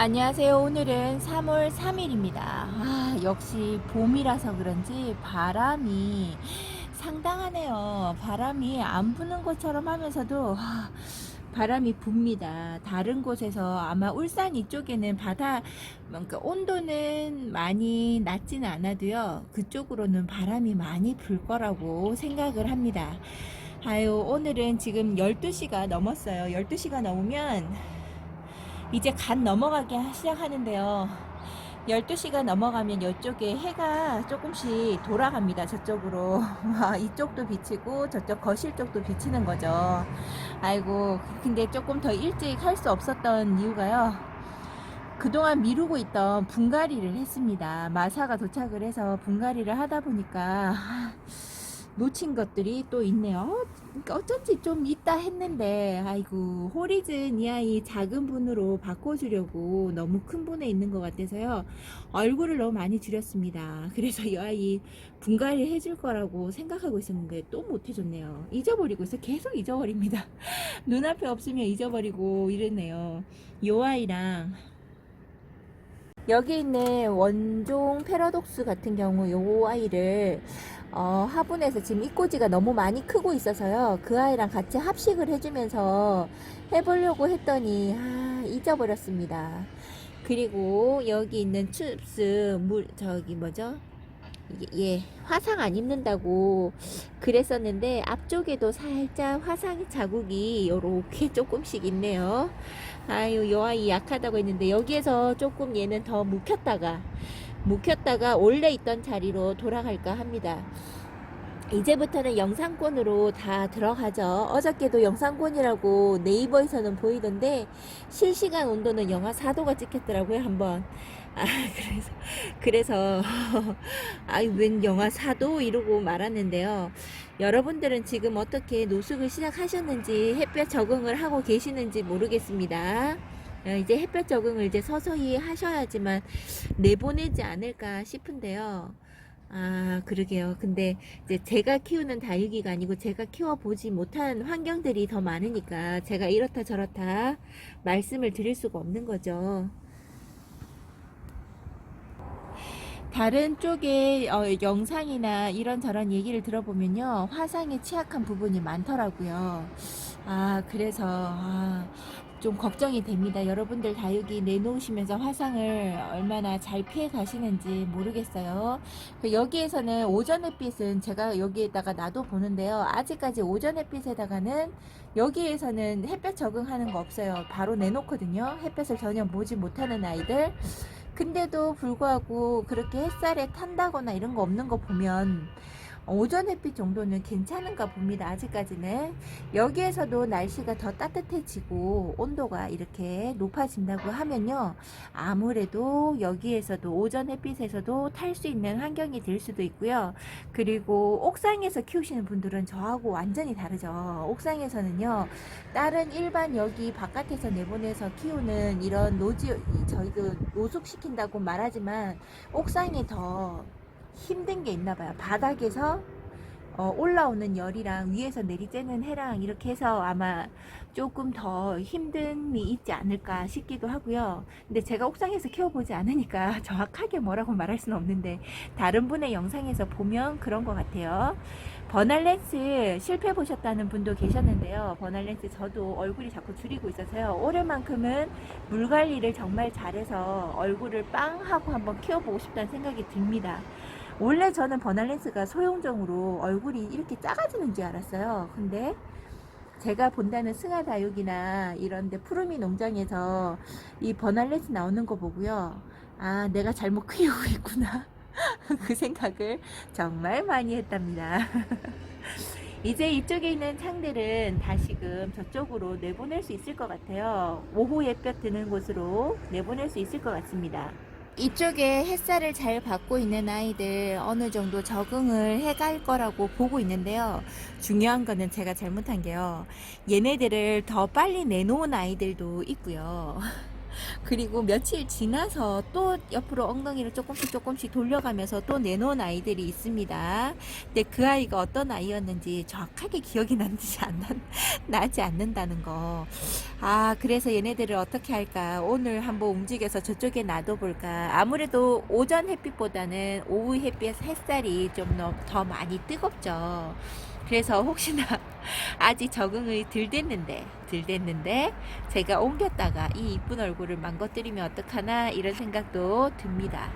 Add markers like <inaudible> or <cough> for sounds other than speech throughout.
안녕하세요. 오늘은 3월 3일입니다. 아, 역시 봄이라서 그런지 바람이 상당하네요. 바람이 안 부는 것처럼 하면서도 아, 바람이 붑니다. 다른 곳에서 아마 울산 이쪽에는 바다 그러니까 온도는 많이 낮지는 않아도요. 그쪽으로는 바람이 많이 불 거라고 생각을 합니다. 아유, 오늘은 지금 12시가 넘었어요. 12시가 넘으면 이제 간 넘어가기 시작하는데요. 12시가 넘어가면 이쪽에 해가 조금씩 돌아갑니다. 저쪽으로. <laughs> 아, 이쪽도 비치고 저쪽 거실 쪽도 비치는 거죠. 아이고, 근데 조금 더 일찍 할 수 없었던 이유가요. 그동안 미루고 있던 분갈이를 했습니다. 마사가 도착을 해서 분갈이를 하다 보니까 아, 놓친 것들이 또 있네요. 그러니까 어쩐지 좀 있다 했는데, 아이고, 호리즌 이 아이 작은 분으로 바꿔주려고 너무 큰 분에 있는 것 같아서요. 얼굴을 너무 많이 줄였습니다. <laughs> 그래서 이 아이 분갈이 해줄 거라고 생각하고 있었는데 또 못 해줬네요. 잊어버리고 있어. 계속 잊어버립니다. <laughs> 눈앞에 없으면 잊어버리고 이랬네요. 이 아이랑 여기 있는 원종 패러독스 같은 경우 요 아이를 어, 화분에서 지금 입꼬지가 너무 많이 크고 있어서요. 그 아이랑 같이 합식을 해주면서 해보려고 했더니 아, 잊어버렸습니다. 그리고 여기 있는 춥스 물 저기 뭐죠? 예 화상 안 입는다고 그랬었는데 앞쪽에도 살짝 화상 자국이 요렇게 <laughs> 조금씩 있네요. 아유 요 아이 약하다고 했는데 여기에서 조금 얘는 더 묵혔다가 묵혔다가 원래 있던 자리로 돌아갈까 합니다. 이제부터는 영상권으로 다 들어가죠. 어저께도 영상권이라고 네이버에서는 보이던데 실시간 온도는 영하 4도가 찍혔더라고요 한번. 아 <laughs> 그래서 그래서 <laughs> 아이 웬 영하 4도 이러고 말았는데요. 여러분들은 지금 어떻게 노숙을 시작하셨는지 햇볕 적응을 하고 계시는지 모르겠습니다. 어, 이제 햇볕 적응을 이제 서서히 하셔야지만 내보내지 않을까 싶은데요. 아, 그러게요. 근데 이제 제가 키우는 다육이가 아니고 제가 키워보지 못한 환경들이 더 많으니까 제가 이렇다 저렇다 말씀을 드릴 수가 없는 거죠. 다른 쪽에 어, 영상이나 이런저런 얘기를 들어보면요. 화상에 취약한 부분이 많더라고요. 아, 그래서, 아, 좀 걱정이 됩니다. 여러분들 다육이 내놓으시면서 화상을 얼마나 잘 피해 가시는지 모르겠어요. 그 여기에서는 오전 햇빛은 제가 여기에다가 놔둬 보는데요. 아직까지 오전 햇빛에다가는 여기에서는 햇볕 적응하는 거 없어요. 바로 내놓거든요. 햇볕을 전혀 보지 못하는 아이들. 근데도 불구하고 그렇게 햇살에 탄다거나 이런 거 없는 거 보면 오전 햇빛 정도는 괜찮은가 봅니다. 아직까지는. 여기에서도 날씨가 더 따뜻해지고 온도가 이렇게 높아진다고 하면요. 아무래도 여기에서도 오전 햇빛에서도 탈 수 있는 환경이 될 수도 있고요. 그리고 옥상에서 키우시는 분들은 저하고 완전히 다르죠. 옥상에서는요. 다른 일반 여기 바깥에서 내보내서 키우는 이런 노지, 저희도 노숙시킨다고 말하지만 옥상이 더 힘든 게 있나 봐요. 바닥에서 어, 올라오는 열이랑 위에서 내리쬐는 해랑 이렇게 해서 아마 조금 더 힘듦이 있지 않을까 싶기도 하고요. 근데 제가 옥상에서 키워보지 않으니까 <laughs> 정확하게 뭐라고 말할 수는 없는데 다른 분의 영상에서 보면 그런 것 같아요. 버날렌스 실패 보셨다는 분도 계셨는데요. 버날렌스 저도 얼굴이 자꾸 줄이고 있어서요. 올해만큼은 물 관리를 정말 잘해서 얼굴을 빵 하고 한번 키워보고 싶다는 생각이 듭니다. 원래 저는 버날렌스가 소형종으로 얼굴이 이렇게 작아지는 줄 알았어요. 근데 제가 본다는 승하 다육이나 이런데 푸르미 농장에서 이 버날렌스 나오는 거 보고요. 아, 내가 잘못 키우고 있구나. <laughs> 그 생각을 정말 많이 했답니다. <laughs> 이제 이쪽에 있는 창들은 다시금 저쪽으로 내보낼 수 있을 것 같아요. 오후 햇볕 드는 곳으로 내보낼 수 있을 것 같습니다. 이쪽에 햇살을 잘 받고 있는 아이들 어느 정도 적응을 해갈 거라고 보고 있는데요. 중요한 거는 제가 잘못한 게요. 얘네들을 더 빨리 내놓은 아이들도 있고요. <laughs> 그리고 며칠 지나서 또 옆으로 엉덩이를 조금씩 조금씩 돌려가면서 또 내놓은 아이들이 있습니다. 근데 그 아이가 어떤 아이였는지 정확하게 기억이 나지, 않, <laughs> 나지 않는다는 거. 아, 그래서 얘네들을 어떻게 할까? 오늘 한번 움직여서 저쪽에 놔둬볼까? 아무래도 오전 햇빛보다는 오후 햇빛 햇살이 좀 더 많이 뜨겁죠. 그래서 혹시나 <laughs> 아직 적응이 덜 됐는데, 덜 됐는데, 제가 옮겼다가 이 이쁜 얼굴을 망가뜨리면 어떡하나 이런 생각도 듭니다.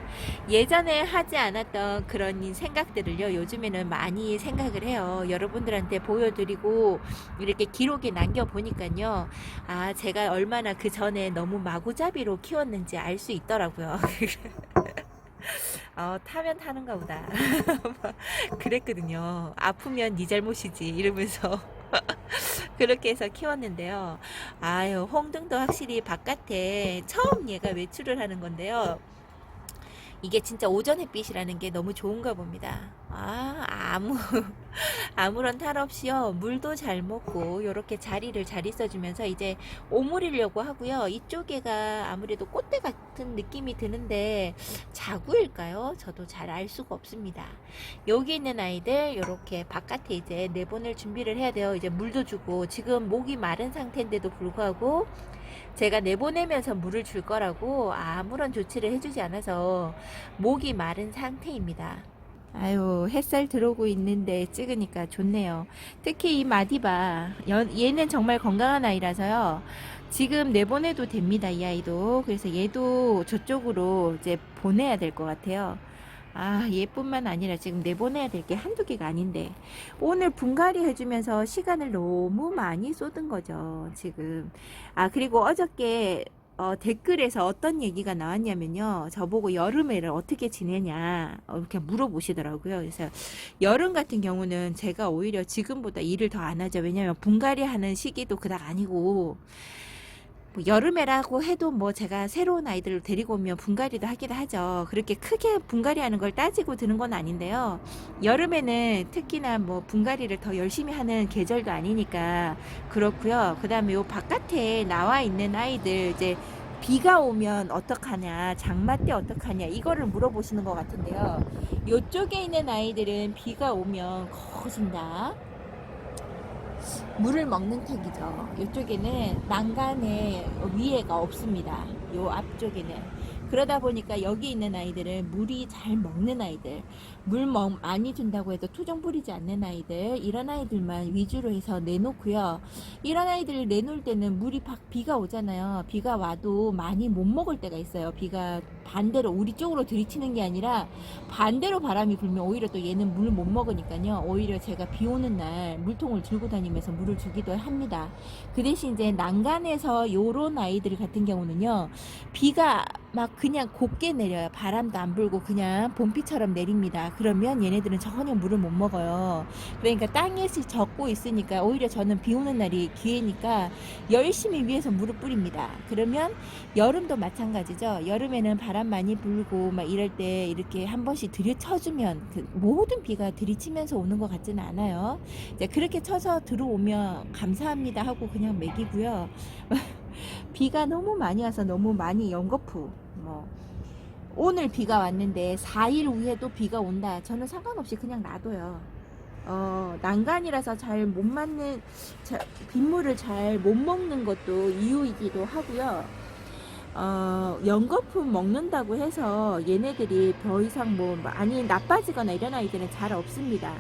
예전에 하지 않았던 그런 생각들을요, 요즘에는 많이 생각을 해요. 여러분들한테 보여드리고, 이렇게 기록에 남겨보니까요, 아, 제가 얼마나 그 전에 너무 마구잡이로 키웠는지 알 수 있더라고요. <laughs> 어, 타면 타는가 보다. <laughs> 그랬거든요. 아프면 네 잘못이지. 이러면서. <laughs> 그렇게 해서 키웠는데요. 아유, 홍등도 확실히 바깥에 처음 얘가 외출을 하는 건데요. 이게 진짜 오전 햇빛이라는 게 너무 좋은가 봅니다. 아, 아무, <laughs> 아무런 탈 없이요. 물도 잘 먹고, 요렇게 자리를 잘 있어주면서 이제 오므리려고 하고요. 이쪽에가 아무래도 꽃대 같은 느낌이 드는데, 자구일까요? 저도 잘 알 수가 없습니다. 여기 있는 아이들, 요렇게 바깥에 이제 내보낼 준비를 해야 돼요. 이제 물도 주고, 지금 목이 마른 상태인데도 불구하고, 제가 내보내면서 물을 줄 거라고 아무런 조치를 해주지 않아서 목이 마른 상태입니다. 아유, 햇살 들어오고 있는데 찍으니까 좋네요. 특히 이 마디바, 연- 얘는 정말 건강한 아이라서요. 지금 내보내도 됩니다, 이 아이도. 그래서 얘도 저쪽으로 이제 보내야 될 것 같아요. 아, 얘뿐만 아니라 지금 내보내야 될 게 한두 개가 아닌데. 오늘 분갈이 해주면서 시간을 너무 많이 쏟은 거죠, 지금. 아, 그리고 어저께 어, 댓글에서 어떤 얘기가 나왔냐면요. 저보고 여름에를 어떻게 지내냐, 어, 이렇게 물어보시더라고요. 그래서 여름 같은 경우는 제가 오히려 지금보다 일을 더 안 하죠. 왜냐면 분갈이 하는 시기도 그닥 아니고, 뭐 여름에라고 해도 뭐 제가 새로운 아이들을 데리고 오면 분갈이도 하기도 하죠. 그렇게 크게 분갈이 하는 걸 따지고 드는 건 아닌데요. 여름에는 특히나 뭐 분갈이를 더 열심히 하는 계절도 아니니까 그렇고요. 그 다음에 요 바깥에 나와 있는 아이들 이제 비가 오면 어떡하냐, 장마 때 어떡하냐, 이거를 물어보시는 것 같은데요. 요쪽에 있는 아이들은 비가 오면 커진다. 물을 먹는 택이죠. 이쪽에는 난간에 위에가 없습니다. 요 앞쪽에는. 그러다 보니까 여기 있는 아이들은 물이 잘 먹는 아이들, 물 먹- 많이 준다고 해도 투정 부리지 않는 아이들, 이런 아이들만 위주로 해서 내놓고요. 이런 아이들을 내놓을 때는 물이 팍 비가 오잖아요. 비가 와도 많이 못 먹을 때가 있어요. 비가 반대로 우리 쪽으로 들이치는 게 아니라 반대로 바람이 불면 오히려 또 얘는 물 못 먹으니까요. 오히려 제가 비 오는 날 물통을 들고 다니면서 물을 주기도 합니다. 그 대신 이제 난간에서 요런 아이들 같은 경우는요. 비가 막 그냥 곱게 내려요. 바람도 안 불고 그냥 봄비처럼 내립니다. 그러면 얘네들은 전혀 물을 못 먹어요. 그러니까 땅에 젖고 있으니까 오히려 저는 비 오는 날이 기회니까 열심히 위에서 물을 뿌립니다. 그러면 여름도 마찬가지죠. 여름에는 바람 많이 불고 막 이럴 때 이렇게 한 번씩 들이쳐주면 그 모든 비가 들이치면서 오는 것 같지는 않아요. 이제 그렇게 쳐서 들어오면 감사합니다 하고 그냥 먹이고요. <laughs> 비가 너무 많이 와서 너무 많이 연거푸 뭐 오늘 비가 왔는데 4일 후에도 비가 온다. 저는 상관없이 그냥 놔둬요. 어, 난간이라서 잘 못 맞는, 자, 빗물을 잘 못 먹는 것도 이유이기도 하고요. 어, 연거품 먹는다고 해서 얘네들이 더 이상 뭐 많이 나빠지거나 이런 아이들은 잘 없습니다.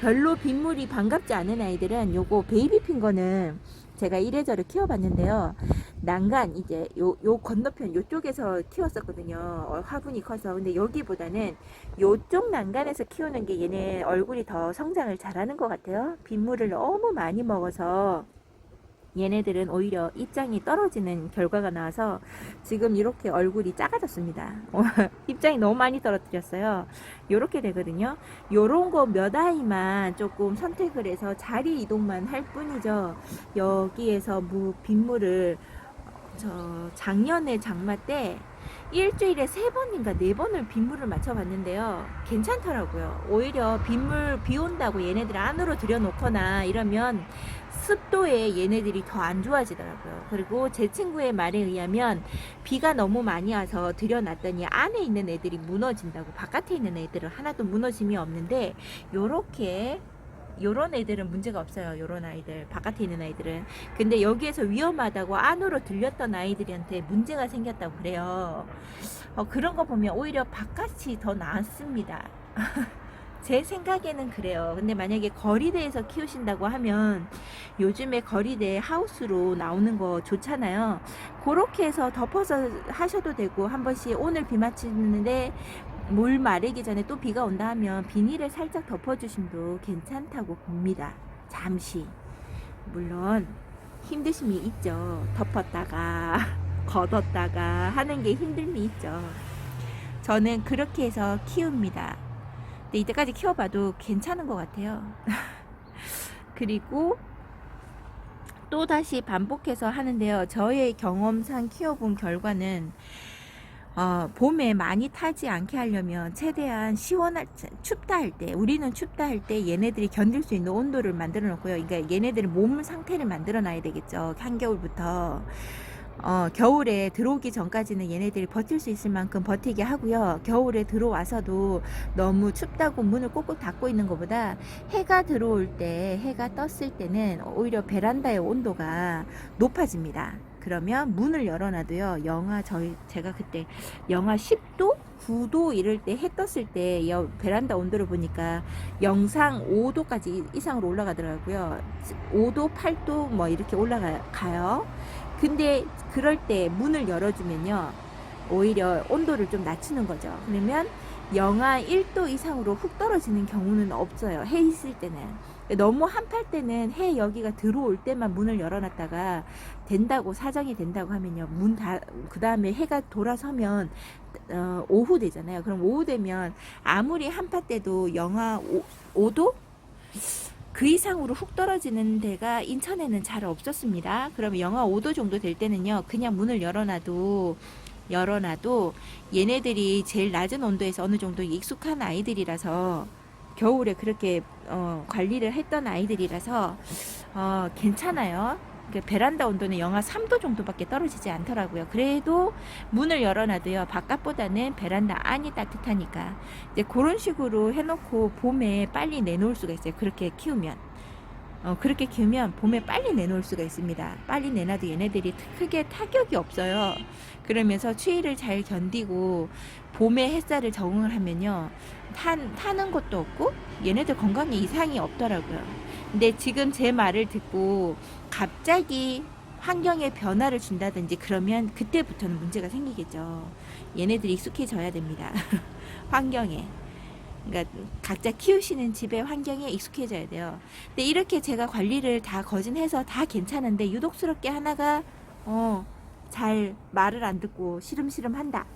별로 빗물이 반갑지 않은 아이들은 요거 베이비 핀 거는 제가 이래저래 키워봤는데요. 난간 이제 요, 요 건너편 요쪽에서 키웠었거든요. 어, 화분이 커서. 근데 여기보다는 요쪽 난간에서 키우는 게 얘네 얼굴이 더 성장을 잘하는 것 같아요. 빗물을 너무 많이 먹어서 얘네들은 오히려 입장이 떨어지는 결과가 나와서 지금 이렇게 얼굴이 작아졌습니다. <laughs> 입장이 너무 많이 떨어뜨렸어요. 요렇게 되거든요. 요런 거 몇 아이만 조금 선택을 해서 자리 이동만 할 뿐이죠. 여기에서 무 빗물을 저 작년에 장마 때 일주일에 세 번인가 네 번을 빗물을 맞춰봤는데요. 괜찮더라고요. 오히려 빗물 비 온다고 얘네들 안으로 들여놓거나 이러면 습도에 얘네들이 더 안 좋아지더라고요. 그리고 제 친구의 말에 의하면 비가 너무 많이 와서 들여놨더니 안에 있는 애들이 무너진다고 바깥에 있는 애들은 하나도 무너짐이 없는데 요렇게 요런 애들은 문제가 없어요. 요런 아이들 바깥에 있는 아이들은 근데 여기에서 위험하다고 안으로 들렸던 아이들한테 문제가 생겼다고 그래요. 어, 그런 거 보면 오히려 바깥이 더 낫습니다. <laughs> 제 생각에는 그래요. 근데 만약에 거리대에서 키우신다고 하면 요즘에 거리대 하우스로 나오는 거 좋잖아요. 그렇게 해서 덮어서 하셔도 되고 한 번씩 오늘 비 맞추는데 물 마르기 전에 또 비가 온다 하면 비닐을 살짝 덮어주심도 괜찮다고 봅니다. 잠시. 물론 힘드심이 있죠. 덮었다가 <laughs> 걷었다가 하는 게 힘듦이 있죠. 저는 그렇게 해서 키웁니다. 근데 이때까지 키워봐도 괜찮은 것 같아요. <laughs> 그리고 또 다시 반복해서 하는데요. 저의 경험상 키워본 결과는 어, 봄에 많이 타지 않게 하려면 최대한 시원할 춥다 할 때 우리는 춥다 할 때 얘네들이 견딜 수 있는 온도를 만들어 놓고요. 그러니까 얘네들은 몸 상태를 만들어 놔야 되겠죠. 한겨울부터 어, 겨울에 들어오기 전까지는 얘네들이 버틸 수 있을 만큼 버티게 하고요. 겨울에 들어와서도 너무 춥다고 문을 꼭꼭 닫고 있는 것보다 해가 들어올 때, 해가 떴을 때는 오히려 베란다의 온도가 높아집니다. 그러면 문을 열어놔도요, 영하, 저희, 제가 그때 영하 10도? 9도 이럴 때 해 떴을 때 여- 베란다 온도를 보니까 영상 5도까지 이상으로 올라가더라고요. 5도, 8도 뭐 이렇게 올라가요. 근데 그럴 때 문을 열어주면요. 오히려 온도를 좀 낮추는 거죠. 그러면 영하 1도 이상으로 훅 떨어지는 경우는 없어요. 해 있을 때는. 너무 한팔 때는 해 여기가 들어올 때만 문을 열어놨다가 된다고 사정이 된다고 하면요. 문 다, 그 다음에 해가 돌아서면 어, 오후 되잖아요. 그럼 오후 되면 아무리 한파 때도 영하 5, 도 그 이상으로 훅 떨어지는 데가 인천에는 잘 없었습니다. 그러면 영하 5도 정도 될 때는요, 그냥 문을 열어놔도 열어놔도 얘네들이 제일 낮은 온도에서 어느 정도 익숙한 아이들이라서 겨울에 그렇게 어, 관리를 했던 아이들이라서 어, 괜찮아요. 그 베란다 온도는 영하 3도 정도밖에 떨어지지 않더라고요. 그래도 문을 열어놔도요, 바깥보다는 베란다 안이 따뜻하니까. 이제 그런 식으로 해놓고 봄에 빨리 내놓을 수가 있어요. 그렇게 키우면. 어, 그렇게 키우면 봄에 빨리 내놓을 수가 있습니다. 빨리 내놔도 얘네들이 크게 타격이 없어요. 그러면서 추위를 잘 견디고 봄에 햇살을 적응을 하면요. 탄, 타는 것도 없고 얘네들 건강에 이상이 없더라고요. 근데 지금 제 말을 듣고 갑자기 환경에 변화를 준다든지 그러면 그때부터는 문제가 생기겠죠. 얘네들이 익숙해져야 됩니다. <laughs> 환경에. 그러니까 각자 키우시는 집의 환경에 익숙해져야 돼요. 근데 이렇게 제가 관리를 다 거진해서 다 괜찮은데 유독스럽게 하나가 어, 잘 말을 안 듣고 시름시름 한다.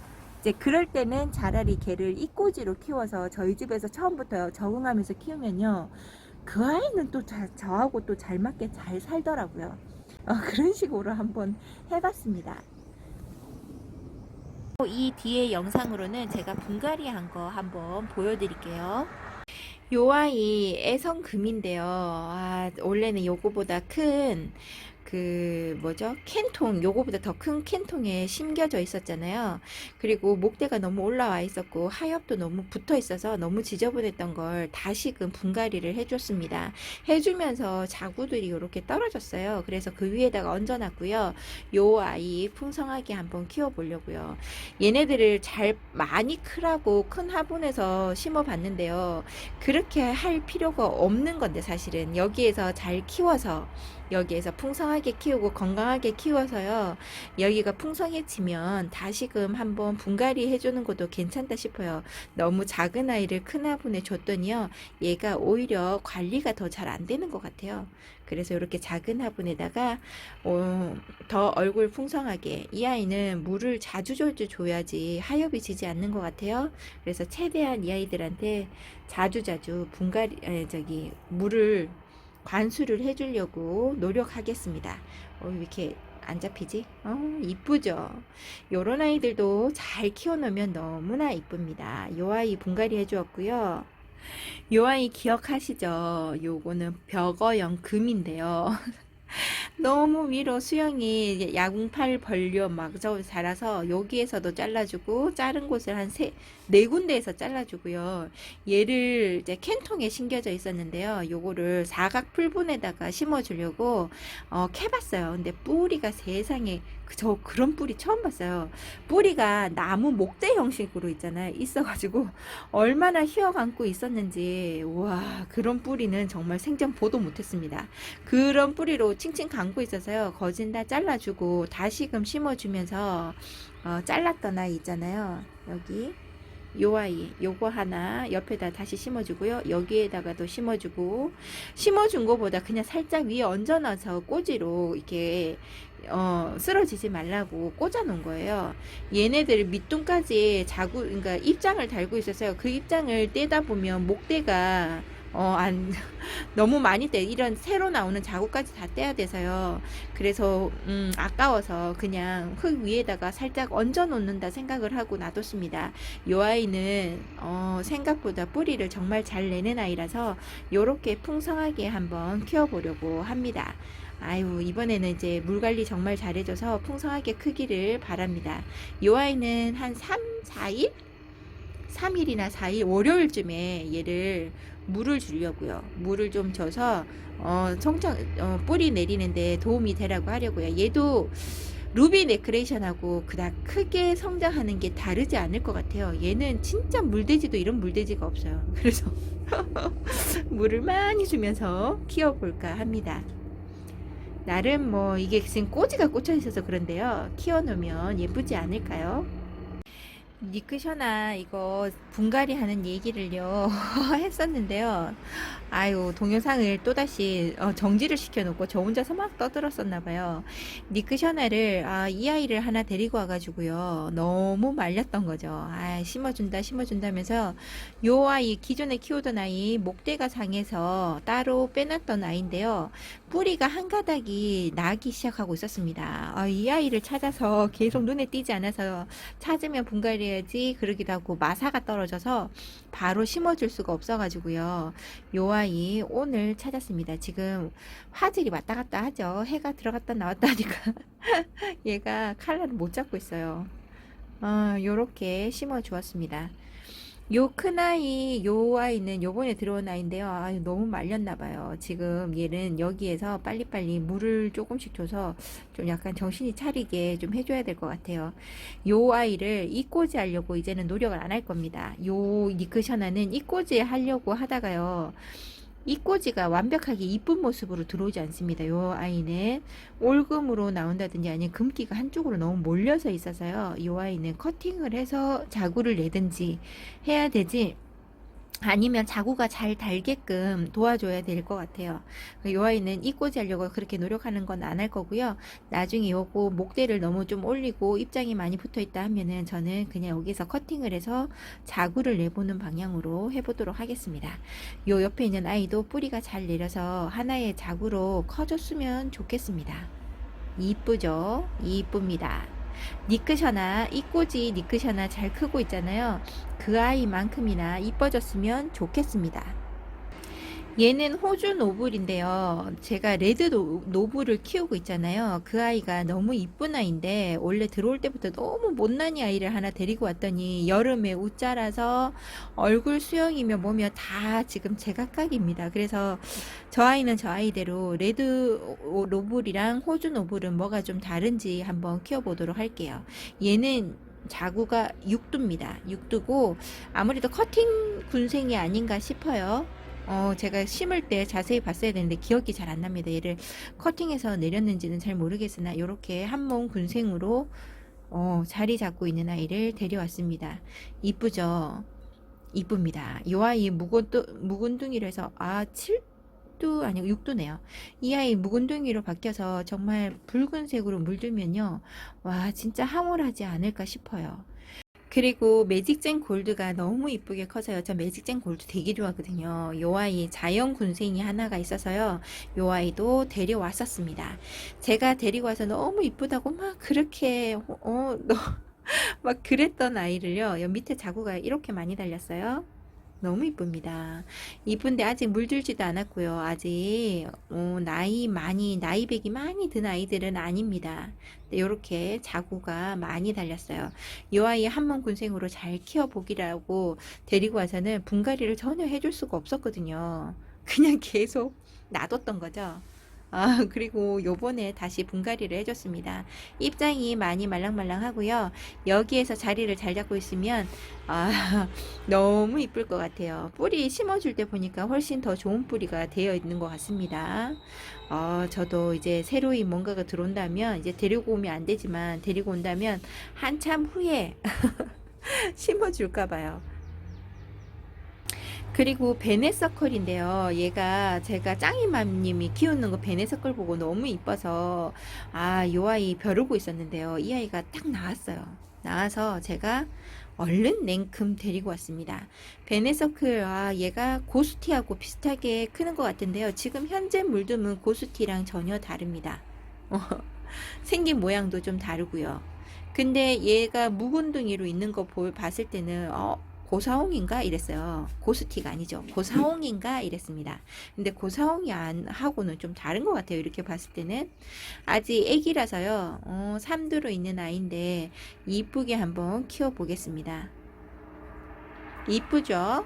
이제 그럴 때는 차라리 개를 이꼬지로 키워서 저희 집에서 처음부터 적응하면서 키우면요. 그 아이는 또 자, 저하고 또 잘 맞게 잘 살더라고요. 어, <laughs> 그런 식으로 한번 해봤습니다. 이 뒤에 영상으로는 제가 분갈이 한 거 한번 보여드릴게요. 요 아이 애성금인데요. 아, 원래는 요거보다 큰 그 뭐죠? 캔통 요거보다 더 큰 캔통에 심겨져 있었잖아요. 그리고 목대가 너무 올라와 있었고 하엽도 너무 붙어 있어서 너무 지저분했던 걸 다시금 분갈이를 해줬습니다. 해주면서 자구들이 이렇게 떨어졌어요. 그래서 그 위에다가 얹어놨고요. 요 아이 풍성하게 한번 키워보려고요. 얘네들을 잘 많이 크라고 큰 화분에서 심어봤는데요. 그렇게 할 필요가 없는 건데 사실은 여기에서 잘 키워서 여기에서 풍성하게 키우고 건강하게 키워서요. 여기가 풍성해지면 다시금 한번 분갈이 해주는 것도 괜찮다 싶어요. 너무 작은 아이를 큰 화분에 줬더니요. 얘가 오히려 관리가 더 잘 안 되는 것 같아요. 그래서 이렇게 작은 화분에다가 어, 더 얼굴 풍성하게 이 아이는 물을 자주 자주 줘야지 하엽이 지지 않는 것 같아요. 그래서 최대한 이 아이들한테 자주 자주 분갈이 에, 저기 물을 관수를 해주려고 노력하겠습니다. 어, 이렇게 안 잡히지? 어, 이쁘죠? 요런 아이들도 잘 키워놓으면 너무나 이쁩니다. 요 아이 분갈이 해주었고요. 요 아이 기억하시죠? 요거는 벽어형 금인데요. <laughs> 너무 위로 수영이 야궁팔 벌려 막저 자라서 여기에서도 잘라주고 자른 곳을 한 세 네 군데에서 잘라주고요. 얘를 이제 캔통에 심겨져 있었는데요. 요거를 사각 풀분에다가 심어주려고 어, 캐봤어요. 근데 뿌리가 세상에 그- 저 그런 뿌리 처음 봤어요. 뿌리가 나무 목대 형식으로 있잖아요. 있어가지고 얼마나 휘어감고 있었는지 와 그런 뿌리는 정말 생전 보도 못했습니다. 그런 뿌리로 칭칭 감고 있어서요. 거진 다 잘라주고 다시금 심어주면서 어, 잘랐던 아이 있잖아요. 여기 요 아이 요거 하나 옆에다 다시 심어주고요. 여기에다가도 심어주고 심어준 거보다 그냥 살짝 위에 얹어놔서 꼬지로 이렇게 어, 쓰러지지 말라고 꽂아 놓은 거예요. 얘네들 밑둥까지 자구, 그러니까 입장을 달고 있어서요. 그 입장을 떼다 보면 목대가 어, 안, <laughs> 너무 많이 떼, 이런 새로 나오는 자구까지 다 떼야 돼서요. 그래서, 음, 아까워서 그냥 흙 위에다가 살짝 얹어 놓는다 생각을 하고 놔뒀습니다. 요 아이는, 어, 생각보다 뿌리를 정말 잘 내는 아이라서, 요렇게 풍성하게 한번 키워보려고 합니다. 아유, 이번에는 이제 물 관리 정말 잘해줘서 풍성하게 크기를 바랍니다. 요 아이는 한 3, 4일? 3일이나 4일, 월요일쯤에 얘를 물을 주려고요. 물을 좀 줘서, 어, 성장, 어, 뿌리 내리는데 도움이 되라고 하려고요. 얘도 루비 네크레이션하고 그닥 크게 성장하는 게 다르지 않을 것 같아요. 얘는 진짜 물돼지도 이런 물돼지가 없어요. <laughs> 그래서 <laughs> 물을 많이 주면서 키워볼까 합니다. 나름 뭐 이게 지금 꼬지가 꽂혀 있어서 그런데요. 키워놓으면 예쁘지 않을까요? 니크셔나 이거 분갈이 하는 얘기를요 <laughs> 했었는데요. 아유 동영상을 또다시 어, 정지를 시켜놓고 저 혼자서 막 떠들었었나 봐요. 니크셔나를 아, 이 아이를 하나 데리고 와가지고요 너무 말렸던 거죠. 아 심어준다 심어준다면서 요 아이 기존에 키우던 아이 목대가 상해서 따로 빼놨던 아이인데요. 뿌리가 한 가닥이 나기 시작하고 있었습니다. 아, 이 아이를 찾아서 계속 눈에 띄지 않아서 찾으면 분갈이 해야지 그러기도 하고 마사가 떨어져서 바로 심어줄 수가 없어가지고요. 요 아이 오늘 찾았습니다. 지금 화질이 왔다 갔다 하죠. 해가 들어갔다 나왔다 하니까 <laughs> 얘가 칼날을 못 잡고 있어요. 어, 요렇게 심어 주었습니다. 요 큰 아이, 요 아이는 요번에 들어온 아이인데요. 아, 너무 말렸나 봐요. 지금 얘는 여기에서 빨리빨리 물을 조금씩 줘서 좀 약간 정신이 차리게 좀 해줘야 될 것 같아요. 요 아이를 이꼬지 하려고 이제는 노력을 안 할 겁니다. 요 니크셔나는 이꼬지 하려고 하다가요. 이 꼬지가 완벽하게 이쁜 모습으로 들어오지 않습니다. 요 아이는 올금으로 나온다든지 아니면 금기가 한쪽으로 너무 몰려서 있어서요. 요 아이는 커팅을 해서 자구를 내든지 해야 되지 아니면 자구가 잘 달게끔 도와줘야 될 것 같아요. 요 아이는 이꼬지 하려고 그렇게 노력하는 건 안 할 거고요. 나중에 요거 목대를 너무 좀 올리고 입장이 많이 붙어 있다 하면은 저는 그냥 여기서 커팅을 해서 자구를 내보는 방향으로 해보도록 하겠습니다. 요 옆에 있는 아이도 뿌리가 잘 내려서 하나의 자구로 커졌으면 좋겠습니다. 이쁘죠? 이쁩니다. 니크셔나 이꼬지 니크셔나 잘 크고 있잖아요. 그 아이만큼이나 이뻐졌으면 좋겠습니다. 얘는 호주 노블인데요. 제가 레드 노, 노블을 키우고 있잖아요. 그 아이가 너무 이쁜 아이인데 원래 들어올 때부터 너무 못난이 아이를 하나 데리고 왔더니 여름에 웃자라서 얼굴 수영이며 뭐며 다 지금 제각각입니다. 그래서 저 아이는 저 아이대로 레드 노블이랑 호주 노블은 뭐가 좀 다른지 한번 키워보도록 할게요. 얘는 자구가 6두입니다. 6두고 아무래도 커팅 군생이 아닌가 싶어요. 어, 제가 심을 때 자세히 봤어야 되는데 기억이 잘 안 납니다. 얘를 커팅해서 내렸는지는 잘 모르겠으나 이렇게 한 몸 군생으로 어, 자리 잡고 있는 아이를 데려왔습니다. 이쁘죠? 이쁩니다. 이 아이 묵은둥, 묵은둥이로 해서 아 7두 아니고 6두네요. 이 아이 묵은둥이로 바뀌어서 정말 붉은색으로 물들면요. 와 진짜 황홀하지 않을까 싶어요. 그리고 매직젠 골드가 너무 이쁘게 커서요. 저 매직젠 골드 되게 좋아하거든요. 요 아이 자연 군생이 하나가 있어서요. 요 아이도 데려왔었습니다. 제가 데리고 와서 너무 이쁘다고 막 그렇게 어, 너, <laughs> 막 그랬던 아이를요. 여 밑에 자구가 이렇게 많이 달렸어요. 너무 이쁩니다. 이쁜데 아직 물들지도 않았고요. 아직 어, 나이 많이 나이백이 많이 든 아이들은 아닙니다. 이렇게 자구가 많이 달렸어요. 이 아이 한번 군생으로 잘 키워보기라고 데리고 와서는 분갈이를 전혀 해줄 수가 없었거든요. 그냥 계속 놔뒀던 거죠. 아, <laughs> 그리고 요번에 다시 분갈이를 해줬습니다. 입장이 많이 말랑말랑하고요. 여기에서 자리를 잘 잡고 있으면, 아, <laughs> 너무 이쁠 것 같아요. 뿌리 심어줄 때 보니까 훨씬 더 좋은 뿌리가 되어 있는 것 같습니다. 어, 저도 이제 새로이 뭔가가 들어온다면, 이제 데리고 오면 안 되지만, 데리고 온다면 한참 후에 <laughs> 심어줄까 봐요. 그리고 베네서클인데요. 얘가 제가 짱이맘님이 키우는 거 베네서클 보고 너무 이뻐서 아, 요 아이 벼르고 있었는데요. 이 아이가 딱 나왔어요. 나와서 제가 얼른 냉큼 데리고 왔습니다. 베네서클, 아, 얘가 고스티하고 비슷하게 크는 것 같은데요. 지금 현재 물듬은 고스티랑 전혀 다릅니다. 어, <laughs> 생긴 모양도 좀 다르고요. 근데 얘가 묵은둥이로 있는 거 보, 봤을 때는 어, 고사홍인가 이랬어요. 고스티가 아니죠. 고사홍인가 이랬습니다. 근데 고사홍이 안 하고는 좀 다른 것 같아요. 이렇게 봤을 때는 아직 애기라서요. 어, 삼두로 있는 아이인데 이쁘게 한번 키워 보겠습니다. 이쁘죠?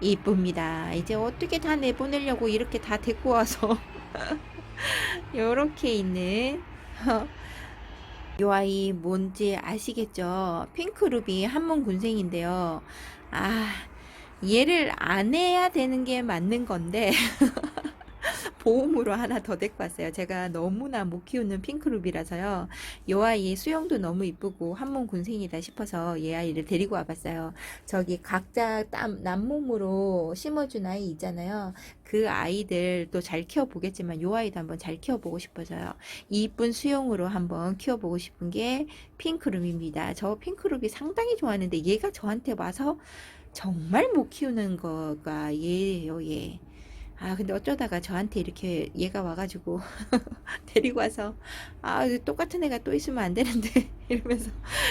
이쁩니다. 이제 어떻게 다 내보내려고 이렇게 다 데리고 와서 <laughs> 요렇게 있는 요 아이 뭔지 아시겠죠? 핑크루비 한몸 군생인데요. 아, 얘를 안 해야 되는 게 맞는 건데 <laughs> <laughs> 보험으로 하나 더 데리고 왔어요. 제가 너무나 못 키우는 핑크루비라서요. 요 아이 수영도 너무 이쁘고 한몸 군생이다 싶어서 얘 아이를 데리고 와봤어요. 저기 각자 땀, 남몸으로 심어준 아이 있잖아요. 그 아이들도 잘 키워보겠지만 요 아이도 한번 잘 키워보고 싶어서요. 이쁜 수영으로 한번 키워보고 싶은 게 핑크룸입니다. 저 핑크룸이 상당히 좋아하는데 얘가 저한테 와서 정말 못 키우는 거가 얘예요, 얘. 아, 근데 어쩌다가 저한테 이렇게 얘가 와가지고 <laughs> 데리고 와서 아, 똑같은 애가 또 있으면 안 되는데 <laughs> 이러면서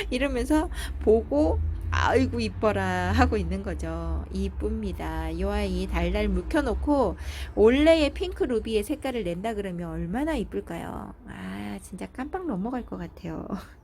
이러면서 보고 아이고 이뻐라 하고 있는 거죠. 이쁩니다. 이 아이 달달 묵혀놓고 원래의 핑크 루비의 색깔을 낸다 그러면 얼마나 이쁠까요? 아, 진짜 깜빡 넘어갈 것 같아요. <laughs>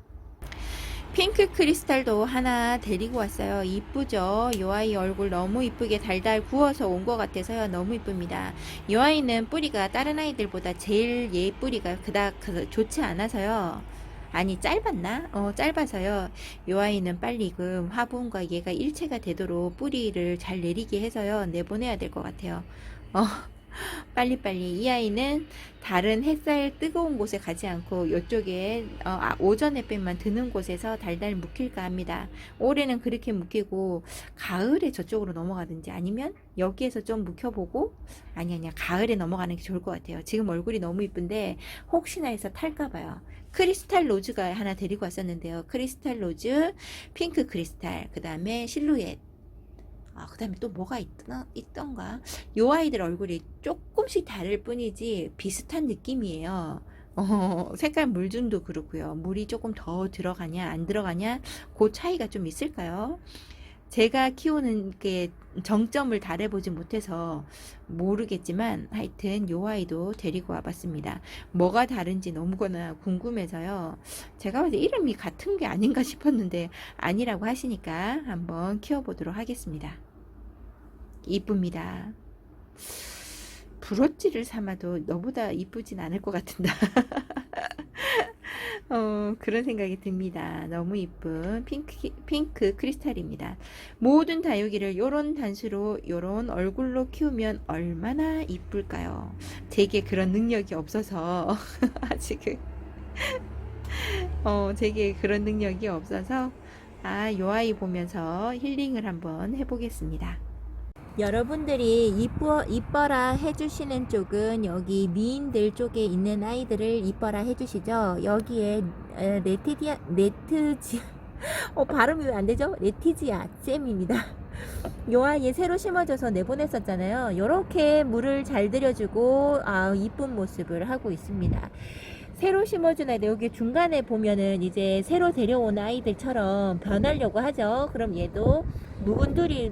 핑크 크리스탈도 하나 데리고 왔어요. 이쁘죠? 이 아이 얼굴 너무 이쁘게 달달 구워서 온 것 같아서요. 너무 이쁩니다. 이 아이는 뿌리가 다른 아이들보다 제일 얘 뿌리가 그닥 그 좋지 않아서요. 아니 짧았나? 어 짧아서요. 이 아이는 빨리 그 화분과 얘가 일체가 되도록 뿌리를 잘 내리게 해서요. 내보내야 될 것 같아요. 어. 빨리빨리 이 아이는 다른 햇살 뜨거운 곳에 가지 않고 이쪽에 어, 아, 오전 햇빛만 드는 곳에서 달달 묵힐까 합니다. 올해는 그렇게 묵히고 가을에 저쪽으로 넘어가든지 아니면 여기에서 좀 묵혀보고 아니 아니야 가을에 넘어가는 게 좋을 것 같아요. 지금 얼굴이 너무 이쁜데 혹시나 해서 탈까 봐요. 크리스탈 로즈가 하나 데리고 왔었는데요. 크리스탈 로즈, 핑크 크리스탈, 그 다음에 실루엣 아, 그 다음에 또 뭐가 있나, 있던가? 요 아이들 얼굴이 조금씩 다를 뿐이지 비슷한 느낌이에요. 어, 색깔 물준도 그렇고요. 물이 조금 더 들어가냐, 안 들어가냐, 그 차이가 좀 있을까요? 제가 키우는 게 정점을 달해보지 못해서 모르겠지만 하여튼 요 아이도 데리고 와봤습니다. 뭐가 다른지 너무거나 궁금해서요. 제가 때 이름이 같은 게 아닌가 <laughs> 싶었는데 아니라고 하시니까 한번 키워보도록 하겠습니다. 이쁩니다. 브로치를 삼아도 너보다 이쁘진 않을 것 같은다. <laughs> 어, 그런 생각이 듭니다. 너무 이쁜 핑크, 핑크 크리스탈입니다. 모든 다육이를 요런 단수로 요런 얼굴로 키우면 얼마나 이쁠까요? 제게 그런 능력이 없어서 <laughs> 아직은 어, 제게 그런 능력이 없어서 아, 요 아이 보면서 힐링을 한번 해보겠습니다. 여러분들이 이뻐, 이뻐라 해주시는 쪽은 여기 미인들 쪽에 있는 아이들을 이뻐라 해주시죠. 여기에 에, 네트디아, 네트지, <laughs> 어, 발음이 왜 안 되죠? 레티지아 잼입니다. <laughs> 요 아이 새로 심어져서 내보냈었잖아요. 요렇게 물을 잘 들여주고 아, 이쁜 모습을 하고 있습니다. 새로 심어준 아이들 여기 중간에 보면은 이제 새로 데려온 아이들처럼 변하려고 하죠. 그럼 얘도 묵은들이